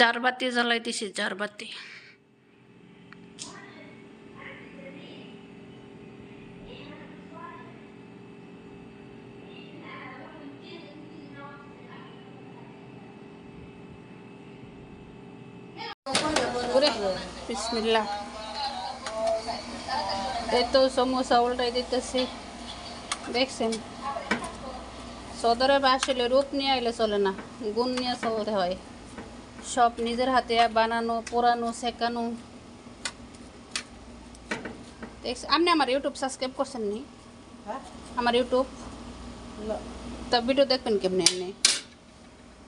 জারবাতি? জ্বালাইতেছি জারবাতি। এই তো সমোসা উল্টাই দিতেছি। দেখছেন? সদরে আসলে রূপ নিয়ে আইলে চলে না গুণ নিয়ে চলতে হয়। সব নিজের হাতে বানানো পোড়ানো শেখানো। আপনি আমার ইউটিউব সাবস্ক্রাইব করছেন নি? হ্যাঁ। আমার ইউটিউব তা ভিডিও দেখবেন কেমনি এমনি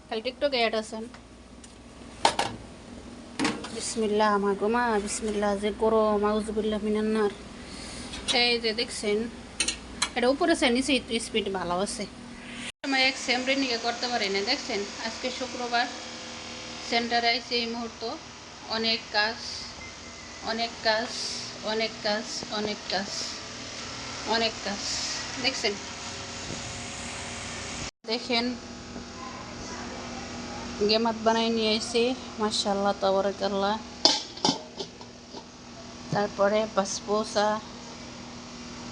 খালি টিকটকে অ্যাড আছেন। বিসমিল্লাহ আমার গোমা বিসমিল্লাহ যে করো মাউজুবিল্লাহ মিনান্নার। এই যে দেখছেন এটা উপরে আছে নিচে স্পিড ভালো আছে। এক সেমরে নিয়ে করতে পারি না দেখছেন? আজকে শুক্রবার। সেন্টারে আইছে এই মুহূর্ত অনেক কাজ অনেক কাজ অনেক কাজ অনেক কাজ অনেক কাজ দেখছেন দেখেন গেমাত বানাই নিয়ে এসেছি মার্শাল্লাহ তবরকাল্লাহ তারপরে বাসপোসা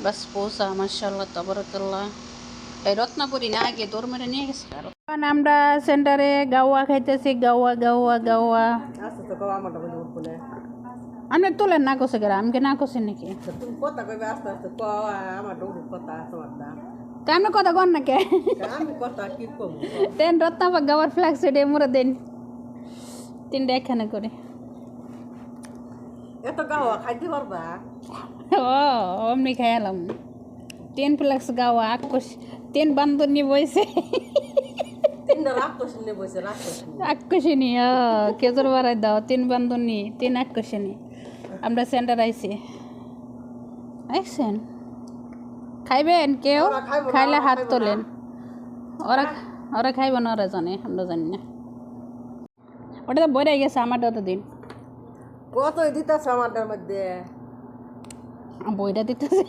বাসপোসা মার্শাল্লাহ তবরকাল্লাহ এই রত্নাপুরি না আগে দৌড় মেরে নিয়ে গেছে আমরা সেন্টারে গাওয়া খাইতেছি গাওয়া গাওয়া গাওয়া। না আপনি তোলেন না কষে গেলে আমাকে না কষেন নাকি? তুমি কথা কইবে আস্তে আস্তে কও আমার কথা তোমারটা। তা কথা কন না কে? আমি কথা কি কম? দেন রত্নাপা গাওয়ার ফ্ল্যাক্স এটা মুরে দেন। তিনটা একখানে করে। এত গাওয়া খাইতে পারবা? ও অমনি খাইলাম তিন ফ্ল্যাক্স গাওয়া আকুশ। তিন বান্ধবী বইছে। তিনটা রাগ করছি নে বসে ও কেজর বাড়াই দাও তিন বান্ধবী তিন আকুশিনী আমরা সেন্টার আইছি। আইসেন খাইবেন কেউ? খাইলে হাত তোলেন। ওরা ওরা খাইব না ওরা জানে আমরা জানি না। ওটা তো বইরাই গেছে আমারটা তো দিন কত দিতেছে আমারটার মধ্যে? বইটা দিতেছে।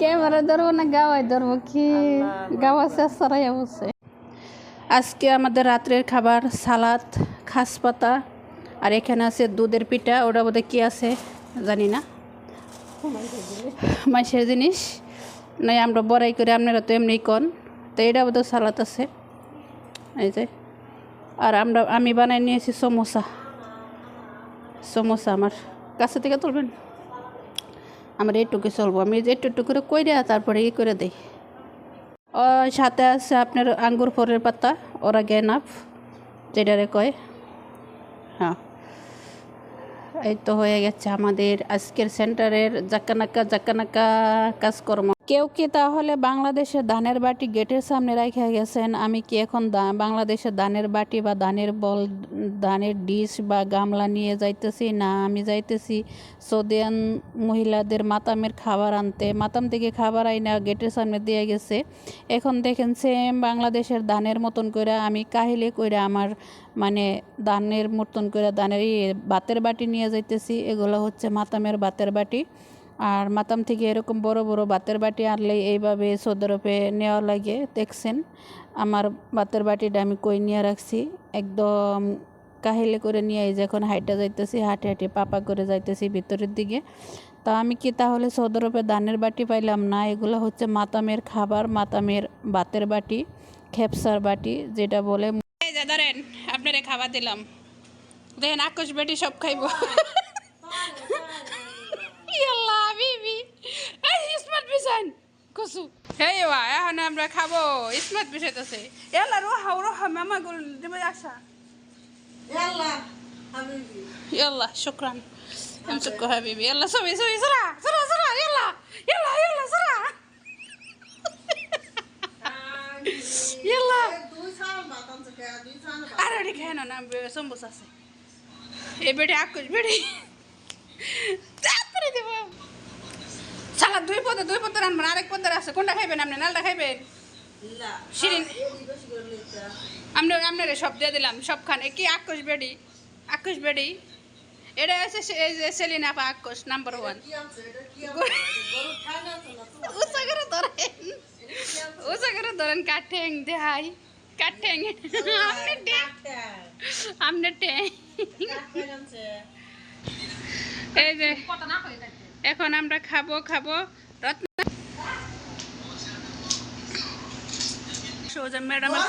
ক্যামেরা ধরবো না গাওয়াই ধরবো কি? গাওয়া শেষ সরাই অবশ্যই আজকে আমাদের রাত্রের খাবার, সালাদ খাস পাতা আর এখানে আছে দুধের পিঠা, ওটা বোধহয় কী আছে জানি না। মাসের জিনিস। নাই, আমরা বড়াই করে, আপনারা তো এমনি কন। তো এটা বোধহয় সালাদ আছে। এই যে। আর আমরা, আমি বানাই নিয়েছি সমোসা। সমোসা আমার কাছে থেকে তুলবেন? আমার এইটুকু চলবো। আমি একটু করে কইরা তারপরে ই করে দিই। সাথে আছে আপনার আঙ্গুর ফলের পাতা, ওরা গেনাফ যেটারে কয়? হ্যাঁ। এই তো হয়ে গেছে আমাদের আজকের সেন্টারের জাকানাকা জাকানাকা কাজকর্ম। কেউ কি তাহলে বাংলাদেশের ধানের বাটি গেটের সামনে রেখে গেছেন? আমি কি এখন বাংলাদেশের ধানের বাটি বা ধানের বল, ধানের ডিশ বা গামলা নিয়ে যাইতেছি? না, আমি যাইতেছি সৌদিয়ান মহিলাদের মাতামের খাবার আনতে। মাতাম থেকে খাবার আইনা গেটের সামনে দিয়ে গেছে। এখন দেখেন সেম বাংলাদেশের ধানের মতন করে আমি কাহিলে করে আমার মানে ধানের মতন করে ধানের ইয়ে ভাতের বাটি নিয়ে যাইতেছি। এগুলো হচ্ছে মাতামের ভাতের বাটি। আর মাতাম থেকে এরকম বড় বড় বাতের বাটি আনলে এইভাবে সদরপে নেওয়া লাগে, দেখছেন? আমার বাতের বাটিটা আমি কই নিয়ে রাখছি, একদম কাহিলে করে নিয়ে এই যখন হাইটা যাইতেছি, হাঁটে হাঁটে পাপা করে যাইতেছি ভিতরের দিকে। তা আমি কি তাহলে সদরপে ধানের বাটি পাইলাম? না, এগুলো হচ্ছে মাতামের খাবার, মাতামের বাতের বাটি, খেপসার বাটি, যেটা বলে ধরেন, আপনারে খাবার দিলাম। দেখেন আকুশ বেটি সব খাইব। কুসু হেই ওয়া এখন আমরা খাবো স্মার্ট বিছাইতেছে ইয়াল্লাহ রোহা রোহা মামা গুল দেবে আসা ইয়াল্লাহ হাবিবি يلا شكرا امسكوا حبيبي يلا سوي سوي سرعة سرعة سرعة يلا يلا يلا سرعة يلا দুই সাল মাতাম থেকে দুই সাল আরে ওটি খেয়ে না সম্বুস আছে এই বেটে আকুশ বেটে তারপরে দেবো সালা দুই পদে দুই পদে রান্না আরেক পদে আছে। কোনটা খাইবেন আপনি? নালটা খাইবেন? না। শিরিন আমরা আপনারে সব দিয়ে দিলাম সব খান। কি আকুশ বেডি? আকুশ বেডি? এটা আছে সে- এই যে সেলিনা পাকোশ নাম্বার ওয়ান। কি আনছে? এটা কি আনছে? গরু ঠান্ডা আছে না তো উঁচা করে ধরেন। উঁচা করে ধরেন কাঠেং দেহাই কাঠেং আমনে ট্যাং আমনে ট্যাং এই যে এখন আমরা খাব খাব। রত্ন সোজা ম্যাডামের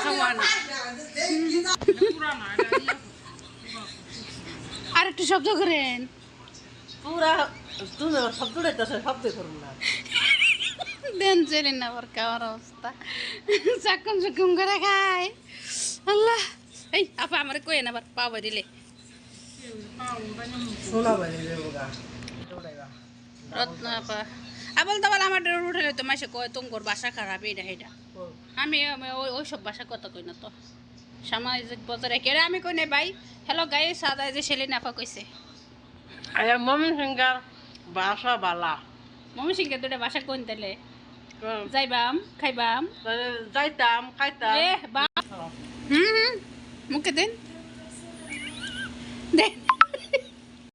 আর একটু শব্দ করেন। পুরা তুমি শব্দ শব্দ করুন না। দেন চলেন না আবার খাওয়ার অবস্থা। চাকুম চুকুম করে খায়। আল্লাহ। এই আপা আমার কই না আবার পাওয়া দিলে। শোনা বাইরে দেবো গা দৌড়াইবা রত্ন আপা আবল তাবল আমার ডের উঠে তো মাসে কয় তোমার বাসা খারাপ এইটা এইটা আমি ওই ওই সব বাসা কথা কই না তো। সামাজিক বজারে কেড়ে আমি কই নাই ভাই। হ্যালো গাই সাদা যে ছেলে নাফা কইছে। আয়া মমি সিঙ্গার বাসা বালা। মমি সিংকে দুটা বাসা কোন তাইলে? যাইবাম খাইবাম। যাইতাম খাইতাম। এ বা হুম হুম। মুখে দেন। দেন।